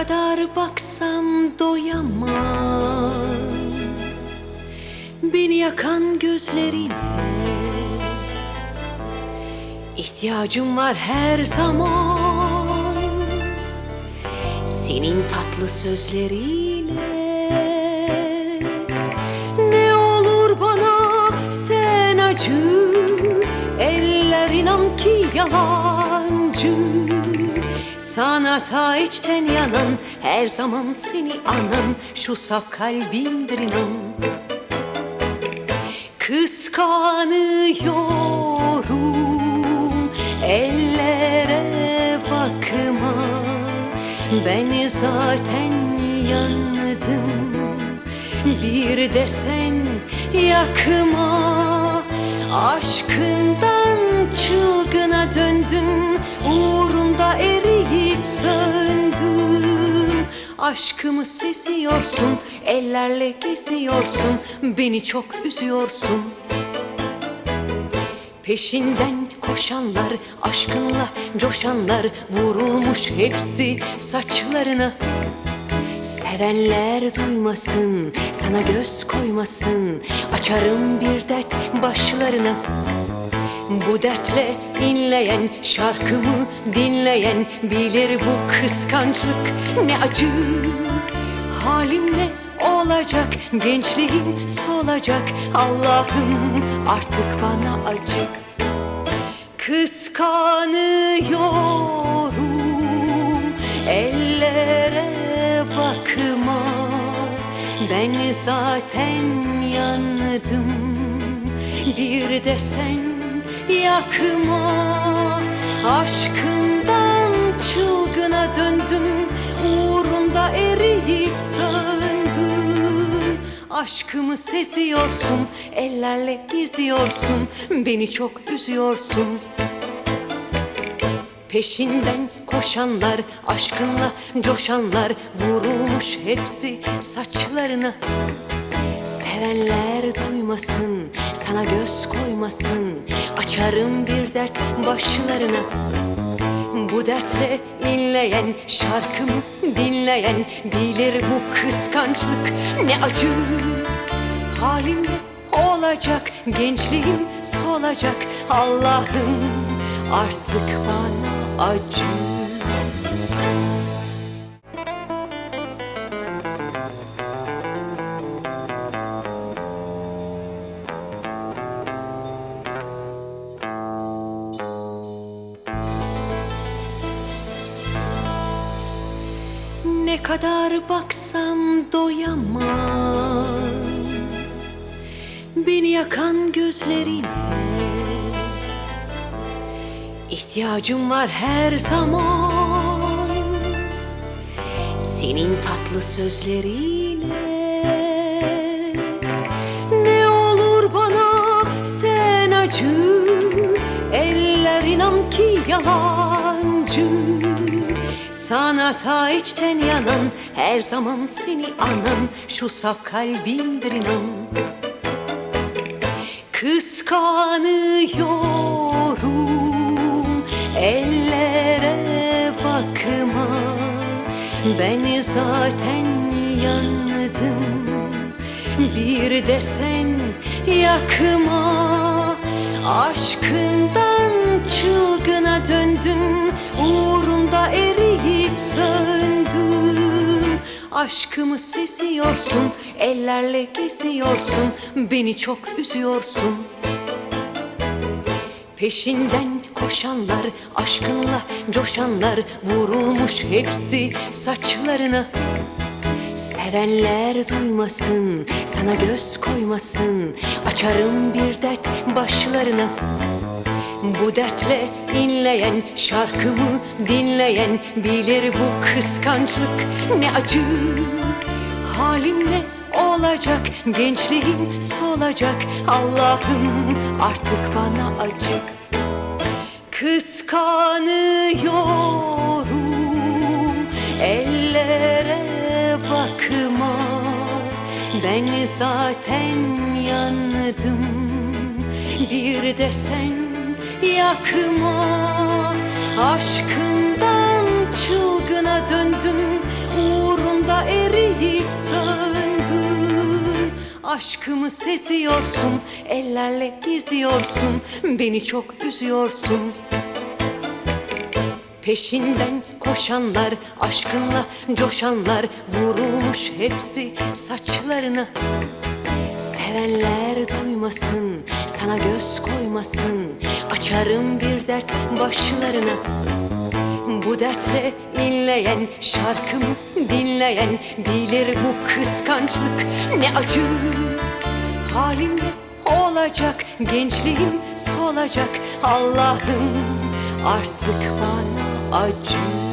Kadar baksam doyamam. Beni yakan gözlerine İhtiyacım var her zaman. Senin tatlı sözlerine Ne olur bana sen acı. Eller inan ki yalancı Sanata içten yanan Her zaman seni anan Şu saf kalbimdir inan. Kıskanıyorum ellere bakma. Ben zaten yandım Bir de sen yakma. Aşkından Aşkımı seziyorsun Ellerle geziyorsun Beni çok üzüyorsun. Peşinden koşanlar, aşkınla coşanlar Vurulmuş hepsi saçlarına Sevenler duymasın, sana göz koymasın Açarım bir dert başlarına Bu dertle inleyen, şarkımı dinleyen Bilir bu kıskançlık ne acı. Halim ne olacak, gençliğim solacak Allah'ım artık bana acı. Kıskanıyorum ellere bakma. Ben zaten yandım Bir de sen yakma Aşkından çılgına döndüm Uğrunda eriyip söndüm. Aşkımı seziyorsun Ellerle geziyorsun Beni çok üzüyorsun. Peşinden koşanlar, aşkınla coşanlar Vurulmuş hepsi saçlarına. Sevenler duymasın, sana göz koymasın. Açarım bir dert başlarına. Bu dertle inleyen, şarkımı dinleyen Bilir bu kıskançlık ne acı. Halim ne olacak, gençliğim solacak. Allah'ım artık bana acı Ne kadar baksam doyamam. Beni yakan gözlerine İhtiyacım var her zaman. Senin tatlı sözlerine Ne olur bana sen acı. Eller inan ki yalancı Sanata içten yanan Her zaman seni anan Şu saf kalbimdir inan. Kıskanıyorum ellere bakma. Ben zaten yandım Bir de sen yakma. Aşkından Aşkımı seziyorsun Ellerle geziyorsun Beni çok üzüyorsun. Peşinden koşanlar, aşkınla coşanlar Vurulmuş hepsi saçlarına. Sevenler duymasın, sana göz koymasın Açarım bir dert başlarına Bu dertle inleyen, şarkımı dinleyen Bilir bu kıskançlık ne acı. Halim ne olacak, gençliğim solacak Allah'ım artık bana acı Kıskanıyorum ellere bakma. Ben zaten yandım Bir de sen yakma Aşkından çılgına döndüm Uğrunda eriyip söndüm Aşkımı seziyorsun Ellerle geziyorsun Beni çok üzüyorsun. Peşinden koşanlar, aşkınla coşanlar Vurulmuş hepsi saçlarına. Sevenler duymasın, sana göz koymasın. Açarım bir dert başlarına. Bu dertle inleyen, şarkımı dinleyen Bilir bu kıskançlık ne acı. Halimde olacak, gençliğim solacak. Allah'ım artık bana acı